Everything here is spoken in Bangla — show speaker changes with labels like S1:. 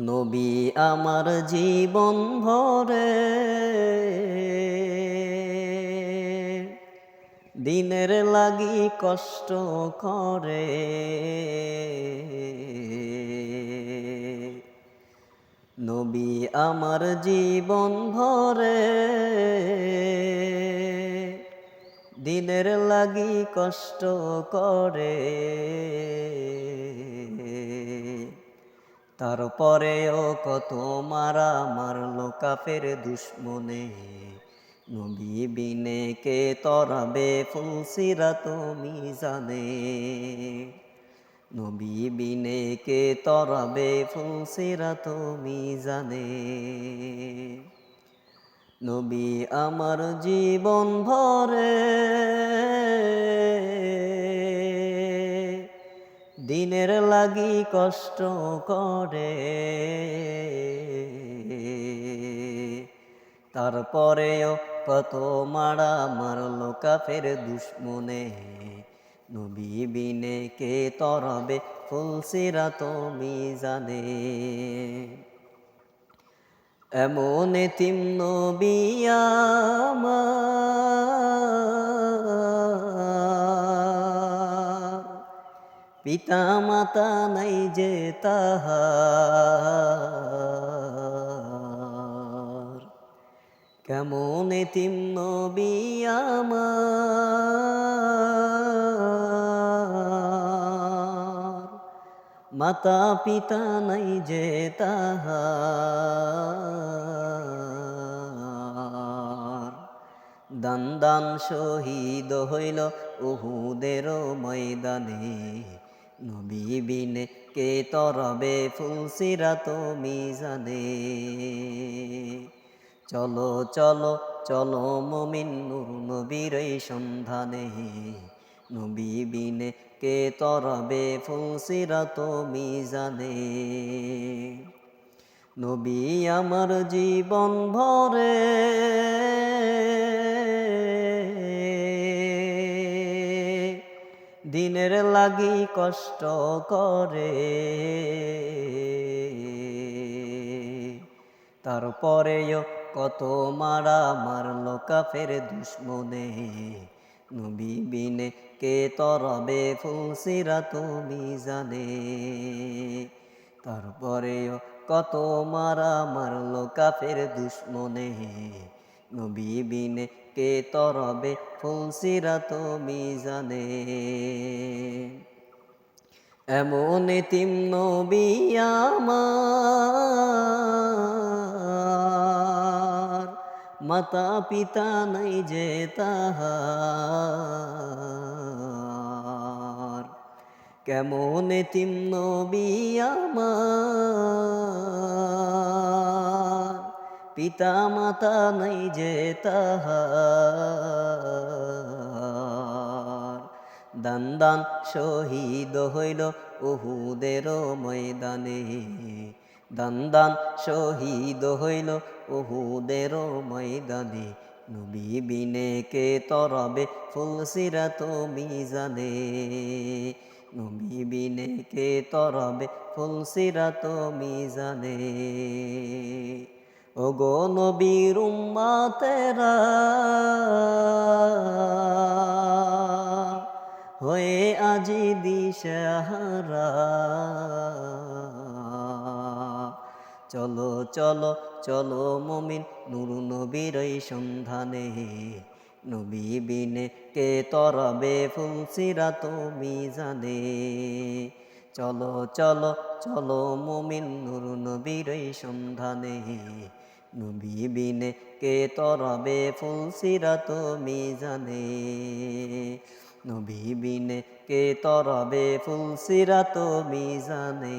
S1: নবী আমার জীবন ভরে। দিনের লাগি কষ্ট করে। নবী আমার জীবন ভরে। দিনের লাগি কষ্ট করে। তারপরেও কত মারা মারলো কাফের দুশ্মনে। নবী বিনে কে তরাবে ফুলসিরা তুমি জানে। নবী বিনে কে তরাবে ফুলসিরা তুমি জানে। নবী আমার জীবন ভরে দিনের লাগি কষ্ট করে। তারপরেও কত মারা মারলো কাফের দুশ্মনে। নবী বিনে কে তরবে ফুলসিরা তুমি জানে এমন তিম নবী পিতা মাতা নাই যে তাহার। কেমন তিম নবী আমার? মাতা পিতা নাই যে তাহার। দান দান শহীদ হইল উহুদের ময়দানে। নবী বিনে কে তরবে ফুলসিরা তুমি জানে। চলো চলো চলো মমিন নূর নবীর সন্ধানে। নবী বিনে কে তরবে ফুলসিরা তুমি জানে। নবী আমার জীবন ভরে দিনের লাগি কষ্ট করে। তারপরেও কত মারা মারলো কাফের দুশ্মনে। নবী বিনে কে তরবে ফুলসিরা তুমি জানে। তারপরেও কত মারা মারলো কাফের দুশ্মনে। নবী বিনে কে তরবে ফুলসিরা তুমি জানে এমন তিম নবী আমার মাতা পিতা নাই যে তাহার। কেমন তিম নবী আমার পিতা মাতা নাই যে তাহার। দান দান শহীদ হইল উহুদের ময়দানে। দান দান শহীদ হইল উহুদের ময়দানে। নবী বিনে কে তরবে ফুলসিরা তুমি জানে নবী বিনে কে তরবে ফুলসিরা তুমি জানে ও গো নবীর উম্মাতেরা, হয়ে আজি দিশাহারা। চলো চলো চলো মমিন নুর নবীর সন্ধানে। নবী বিনে কে তরবে ফুলসিরা তুমি জানে। চলো চলো চলো মমিন নুর নবীর সন্ধানে। নবী বিনে কে তরবে ফুলসিরা তুমি জানে নবী বিনে কে তরবে ফুলসিরা তুমি জানে